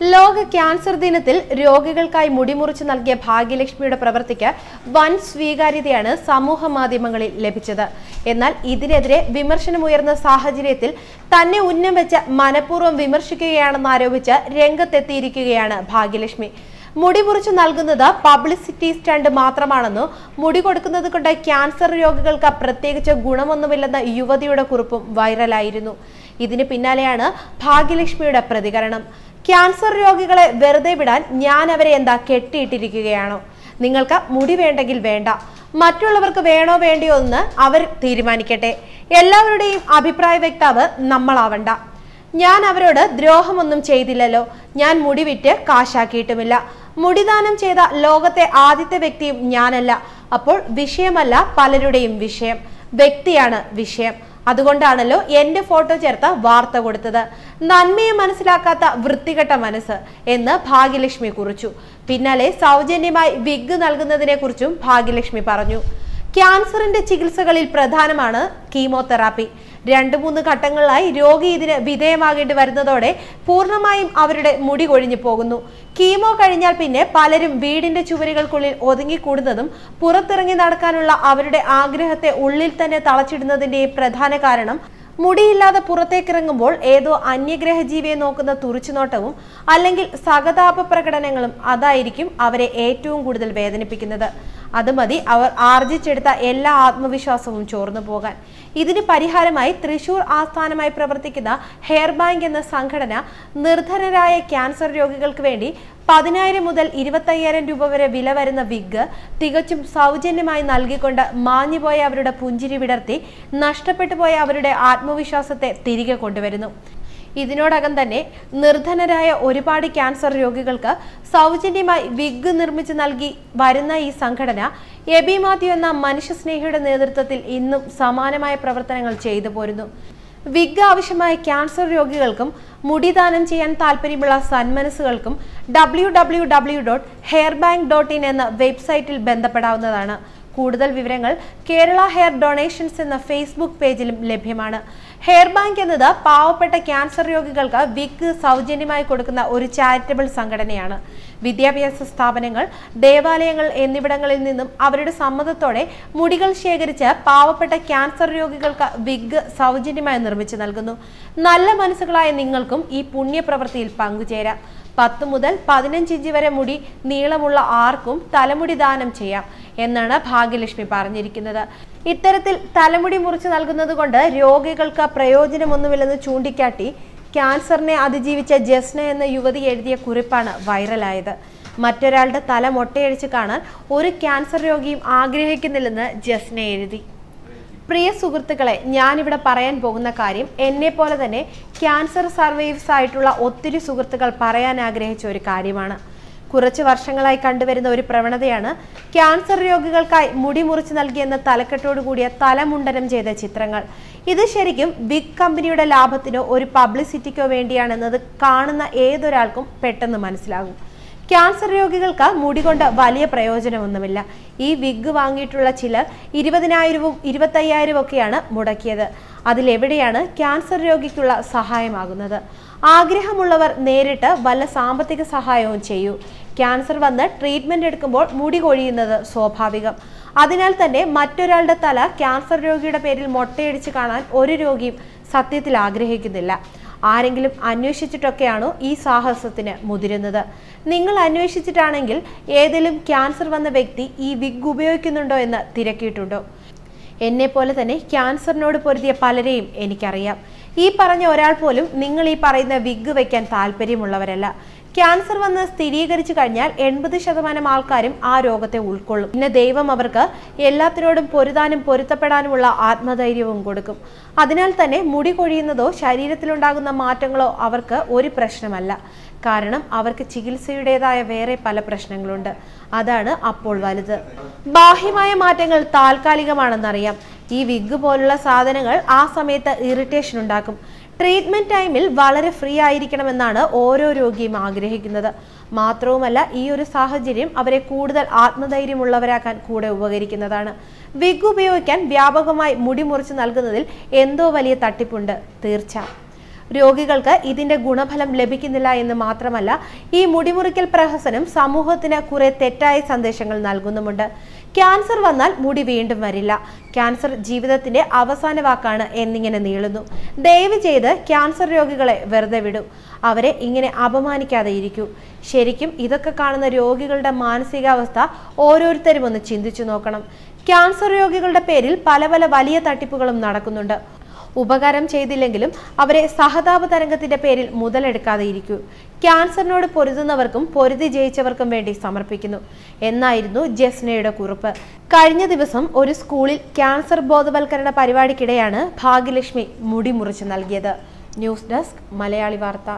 ലോക ക്യാൻസർ ദിനത്തിൽ രോഗികൾക്കായി മുടിമുറിച്ച് നൽകിയ ഭാഗ്യലക്ഷ്മിയുടെ പ്രവൃത്തിക്ക് വൻ സ്വീകാര്യതയാണ് സമൂഹ മാധ്യമങ്ങളിൽ ലഭിച്ചത്. എന്നാൽ ഇതിനെതിരെ വിമർശനമുയർന്ന സാഹചര്യത്തിൽ തന്നെ ഉന്നം വെച്ച് മനഃപൂർവം വിമർശിക്കുകയാണെന്ന് ആരോപിച്ച് രംഗത്തെത്തിയിരിക്കുകയാണ് ഭാഗ്യലക്ഷ്മി. മുടി മുറിച്ചു നൽകുന്നത് പബ്ലിസിറ്റി സ്റ്റണ്ട് മാത്രമാണെന്നും മുടി കൊടുക്കുന്നത് കൊണ്ട് ക്യാൻസർ രോഗികൾക്ക് പ്രത്യേകിച്ച് ഗുണമൊന്നുമില്ലെന്ന യുവതിയുടെ കുറിപ്പും വൈറലായിരുന്നു. ഇതിന് പിന്നാലെയാണ് ഭാഗ്യലക്ഷ്മിയുടെ പ്രതികരണം. ക്യാൻസർ രോഗികളെ വെറുതെ വിടാൻ ഞാൻ അവരെ എന്താ കെട്ടിയിട്ടിരിക്കുകയാണോ? നിങ്ങൾക്ക് മുടി വേണ്ടെങ്കിൽ വേണ്ട. മറ്റുള്ളവർക്ക് വേണോ വേണ്ടിയോ എന്ന് അവർ തീരുമാനിക്കട്ടെ. എല്ലാവരുടെയും അഭിപ്രായ വ്യക്താവ് നമ്മളാവണ്ട. ഞാൻ അവരോട് ദ്രോഹമൊന്നും ചെയ്തില്ലല്ലോ. ഞാൻ മുടി വിറ്റ് കാശാക്കിയിട്ടുമില്ല. മുടിദാനം ചെയ്ത ലോകത്തെ ആദ്യത്തെ വ്യക്തിയും ഞാനല്ല. അപ്പോൾ വിഷയമല്ല പലരുടെയും വിഷയം. വ്യക്തിയാണ് വിഷയം. അതുകൊണ്ടാണല്ലോ എന്റെ ഫോട്ടോ ചേർത്ത വാർത്ത കൊടുത്തത്. നന്മയെ മനസ്സിലാക്കാത്ത വൃത്തികെട്ട മനസ്സ് എന്ന് ഭാഗ്യലക്ഷ്മി കുറിച്ചു. പിന്നാലെ സൗജന്യമായി വിഗ് നൽകുന്നതിനെ കുറിച്ചും ഭാഗ്യലക്ഷ്മി പറഞ്ഞു. ക്യാൻസറിന്റെ ചികിത്സകളിൽ പ്രധാനമാണ് കീമോതെറാപ്പി. രണ്ട് മൂന്ന് ഘട്ടങ്ങളിലായി രോഗി ഇതിന് വിധേയമാകേണ്ടി വരുന്നതോടെ പൂർണമായും അവരുടെ മുടി കൊഴിഞ്ഞു പോകുന്നു. കീമോ കഴിഞ്ഞാൽ പിന്നെ പലരും വീടിന്റെ ചുവരുകൾക്കുള്ളിൽ ഒതുങ്ങിക്കൂടുന്നതും പുറത്തിറങ്ങി നടക്കാനുള്ള അവരുടെ ആഗ്രഹത്തെ ഉള്ളിൽ തന്നെ തളച്ചിടുന്നതിന്റെയും പ്രധാന കാരണം മുടിയില്ലാതെ പുറത്തേക്കിറങ്ങുമ്പോൾ ഏതോ അന്യഗ്രഹ ജീവിയെ നോക്കുന്ന തുറിച്ചുനോട്ടവും അല്ലെങ്കിൽ സഹതാപ പ്രകടനങ്ങളും അതായിരിക്കും അവരെ ഏറ്റവും കൂടുതൽ വേദനിപ്പിക്കുന്നത്. അത് മതി. അവർ ആർജിച്ചെടുത്ത എല്ലാ ആത്മവിശ്വാസവും ചോർന്നു പോകാൻ. ഇതിന് പരിഹാരമായി തൃശൂർ ആസ്ഥാനമായി പ്രവർത്തിക്കുന്ന ഹെയർ ബാങ്ക് എന്ന സംഘടന നിർധനരായ ക്യാൻസർ രോഗികൾക്ക് വേണ്ടി പതിനായിരം മുതൽ ഇരുപത്തയ്യായിരം രൂപ വരെ വില വരുന്ന വിഗ് തികച്ചും സൗജന്യമായി നൽകിക്കൊണ്ട് മാഞ്ഞുപോയ അവരുടെ പുഞ്ചിരി വിടർത്തി നഷ്ടപ്പെട്ടു പോയ അവരുടെ ആത്മവിശ്വാസത്തെ തിരികെ കൊണ്ടുവരുന്നു. ഇതിനോടകം തന്നെ നിർധനരായ ഒരുപാട് ക്യാൻസർ രോഗികൾക്ക് സൗജന്യമായി വിഗ് നിർമ്മിച്ചു നൽകി വരുന്ന ഈ സംഘടന എബി മാത്യു എന്ന മനുഷ്യസ്നേഹിയുടെ നേതൃത്വത്തിൽ ഇന്നും സമാനമായ പ്രവർത്തനങ്ങൾ ചെയ്തു പോരുന്നു. വിഗ് ആവശ്യമായ ക്യാൻസർ രോഗികൾക്കും മുടി ദാനം ചെയ്യാൻ താല്പര്യമുള്ള സന്മനസ്സുകൾക്കും W W W dot hair bank dot in എന്ന വെബ്സൈറ്റിൽ ബന്ധപ്പെടാവുന്നതാണ്. കൂടുതൽ വിവരങ്ങൾ കേരള ഹെയർ ഡൊണേഷൻസ് എന്ന ഫേസ്ബുക്ക് പേജിലും ലഭ്യമാണ്. ഹെയർ ബാങ്ക് എന്നത് പാവപ്പെട്ട ക്യാൻസർ രോഗികൾക്ക് വിഗ് സൗജന്യമായി കൊടുക്കുന്ന ഒരു ചാരിറ്റബിൾ സംഘടനയാണ്. വിദ്യാഭ്യാസ സ്ഥാപനങ്ങൾ ദേവാലയങ്ങൾ എന്നിവിടങ്ങളിൽ നിന്നും അവരുടെ സമ്മതത്തോടെ മുടികൾ ശേഖരിച്ച് പാവപ്പെട്ട ക്യാൻസർ രോഗികൾക്ക് വിഗ് സൗജന്യമായി നിർമ്മിച്ചു നൽകുന്നു. നല്ല മനസ്സുകളായ നിങ്ങൾക്കും ഈ പുണ്യപ്രവൃത്തിയിൽ പങ്കുചേരാം. പത്ത് മുതൽ പതിനഞ്ച് ഇഞ്ച് വരെ മുടി നീളമുള്ള ആർക്കും തലമുടി ദാനം ചെയ്യാം. എന്നാണ് ഭാഗ്യലക്ഷ്മി പറഞ്ഞിരിക്കുന്നത്. ഇത്തരത്തിൽ തലമുടി മുറിച്ചു നൽകുന്നത് കൊണ്ട് രോഗികൾക്ക് പ്രയോജനമൊന്നുമില്ലെന്ന് ചൂണ്ടിക്കാട്ടി ക്യാൻസറിനെ അതിജീവിച്ച ജസ്ന എന്ന യുവതി എഴുതിയ കുറിപ്പാണ് വൈറലായത്. മറ്റൊരാളുടെ തല മൊട്ടയടിച്ച് കാണാൻ ഒരു ക്യാൻസർ രോഗിയും ആഗ്രഹിക്കുന്നില്ലെന്ന് ജസ്ന എഴുതി. പ്രിയ സുഹൃത്തുക്കളെ ഞാനിവിടെ പറയാൻ പോകുന്ന കാര്യം എന്നെ പോലെ തന്നെ ക്യാൻസർ സർവൈവ്സ് ആയിട്ടുള്ള ഒത്തിരി സുഹൃത്തുക്കൾ പറയാൻ ആഗ്രഹിച്ച ഒരു കാര്യമാണ്. കുറച്ച് വർഷങ്ങളായി കണ്ടുവരുന്ന ഒരു പ്രവണതയാണ് ക്യാൻസർ രോഗികൾക്കായി മുടി മുറിച്ചു നൽകിയെന്ന തലക്കെട്ടോടു കൂടിയ തലമുണ്ടനം ചെയ്ത ചിത്രങ്ങൾ. ഇത് ശരിക്കും ബിഗ് കമ്പനിയുടെ ലാഭത്തിനോ ഒരു പബ്ലിസിറ്റിക്കോ വേണ്ടിയാണെന്നത് കാണുന്ന ഏതൊരാൾക്കും പെട്ടെന്ന് മനസ്സിലാകും. ക്യാൻസർ രോഗികൾക്ക് മുടി കൊണ്ട് വലിയ പ്രയോജനമൊന്നുമില്ല. ഈ വിഗ് വാങ്ങിയിട്ടുള്ള ചിലർ ഇരുപതിനായിരവും ഇരുപത്തയ്യായിരവും ഒക്കെയാണ് മുടക്കിയത്. അതിലെവിടെയാണ് ക്യാൻസർ രോഗിക്കുള്ള സഹായമാകുന്നത്? ആഗ്രഹമുള്ളവർ നേരിട്ട് വല്ല സാമ്പത്തിക സഹായവും ചെയ്യൂ. ക്യാൻസർ വന്ന് ട്രീറ്റ്മെന്റ് എടുക്കുമ്പോൾ മുടി കൊഴിയുന്നത് സ്വാഭാവികം. അതിനാൽ തന്നെ മറ്റൊരാളുടെ തല ക്യാൻസർ രോഗിയുടെ പേരിൽ മൊട്ടയടിച്ച് കാണാൻ ഒരു രോഗിയും സത്യത്തിൽ ആഗ്രഹിക്കുന്നില്ല. ആരെങ്കിലും അന്വേഷിച്ചിട്ടൊക്കെയാണോ ഈ സാഹസത്തിന് മുതിരുന്നത്? നിങ്ങൾ അന്വേഷിച്ചിട്ടാണെങ്കിൽ ഏതെങ്കിലും ക്യാൻസർ വന്ന വ്യക്തി ഈ വിഗ് ഉപയോഗിക്കുന്നുണ്ടോ എന്ന് തിരക്കിയിട്ടുണ്ടോ? എന്നെ പോലെ തന്നെ ക്യാൻസറിനോട് പൊരുതിയ പലരെയും എനിക്കറിയാം. ഈ പറഞ്ഞ ഒരാൾ പോലും നിങ്ങൾ ഈ പറയുന്ന വിഗ് വയ്ക്കാൻ താല്പര്യമുള്ളവരല്ല. ക്യാൻസർ വന്ന് സ്ഥിരീകരിച്ചു കഴിഞ്ഞാൽ എൺപത് ശതമാനം ആൾക്കാരും ആ രോഗത്തെ ഉൾക്കൊള്ളും. പിന്നെ ദൈവം അവർക്ക് എല്ലാത്തിനോടും പൊരുതാനും പൊരുത്തപ്പെടാനുമുള്ള ആത്മധൈര്യവും കൊടുക്കും. അതിനാൽ തന്നെ മുടി കൊഴിയുന്നതോ ശരീരത്തിലുണ്ടാകുന്ന മാറ്റങ്ങളോ അവർക്ക് ഒരു പ്രശ്നമല്ല. കാരണം അവർക്ക് ചികിത്സയുടേതായ വേറെ പല പ്രശ്നങ്ങളുണ്ട്. അതാണ് അപ്പോൾ വലുത്. ബാഹ്യമായ മാറ്റങ്ങൾ താൽക്കാലികമാണെന്നറിയാം. ഈ വിഗ് പോലുള്ള സാധനങ്ങൾ ആ സമയത്ത് ഇറിറ്റേഷൻ ഉണ്ടാക്കും. ട്രീറ്റ്മെന്റ് ടൈമിൽ വളരെ ഫ്രീ ആയിരിക്കണമെന്നാണ് ഓരോ രോഗിയും ആഗ്രഹിക്കുന്നത്. മാത്രവുമല്ല ഈ ഒരു സാഹചര്യം അവരെ കൂടുതൽ ആത്മധൈര്യമുള്ളവരാക്കാൻ കൂടെ ഉപകരിക്കുന്നതാണ്. വിഗ് ഉപയോഗിക്കാൻ വ്യാപകമായി മുടി മുറിച്ച് നൽകുന്നതിൽ എന്തോ വലിയ തട്ടിപ്പുണ്ട്. തീർച്ച. രോഗികൾക്ക് ഇതിന്റെ ഗുണഫലം ലഭിക്കുന്നില്ല എന്ന് മാത്രമല്ല ഈ മുടിമുറിക്കൽ പ്രഹസനം സമൂഹത്തിന് കുറെ തെറ്റായ സന്ദേശങ്ങൾ നൽകുന്നുമുണ്ട്. ക്യാൻസർ വന്നാൽ മുടി വീണ്ടും വരില്ല. ക്യാൻസർ ജീവിതത്തിന്റെ അവസാന വാക്കാണ് എന്നിങ്ങനെ നീളുന്നു. ദയവ് ചെയ്ത് ക്യാൻസർ രോഗികളെ വെറുതെ വിടൂ. അവരെ ഇങ്ങനെ അപമാനിക്കാതെ ഇരിക്കൂ. ശരിക്കും ഇതൊക്കെ കാണുന്ന രോഗികളുടെ മാനസികാവസ്ഥ ഓരോരുത്തരും ഒന്ന് ചിന്തിച്ചു നോക്കണം. ക്യാൻസർ രോഗികളുടെ പേരിൽ പല പല വലിയ തട്ടിപ്പുകളും നടക്കുന്നുണ്ട്. ഉപകാരം ചെയ്തില്ലെങ്കിലും അവരെ സഹതാപ തരംഗത്തിന്റെ പേരിൽ മുതലെടുക്കാതെ ഇരിക്കൂ ക്യാൻസറിനോട് പൊരുതുന്നവർക്കും പൊരുതി ജയിച്ചവർക്കും വേണ്ടി സമർപ്പിക്കുന്നു. എന്നായിരുന്നു ജസ്നയുടെ കുറിപ്പ്. കഴിഞ്ഞ ദിവസം ഒരു സ്കൂളിൽ ക്യാൻസർ ബോധവൽക്കരണ പരിപാടിക്കിടെയാണ് ഭാഗ്യലക്ഷ്മി മുടി മുറിച്ച് നൽകിയത്. ന്യൂസ് ഡെസ്ക് മലയാളി വാർത്ത.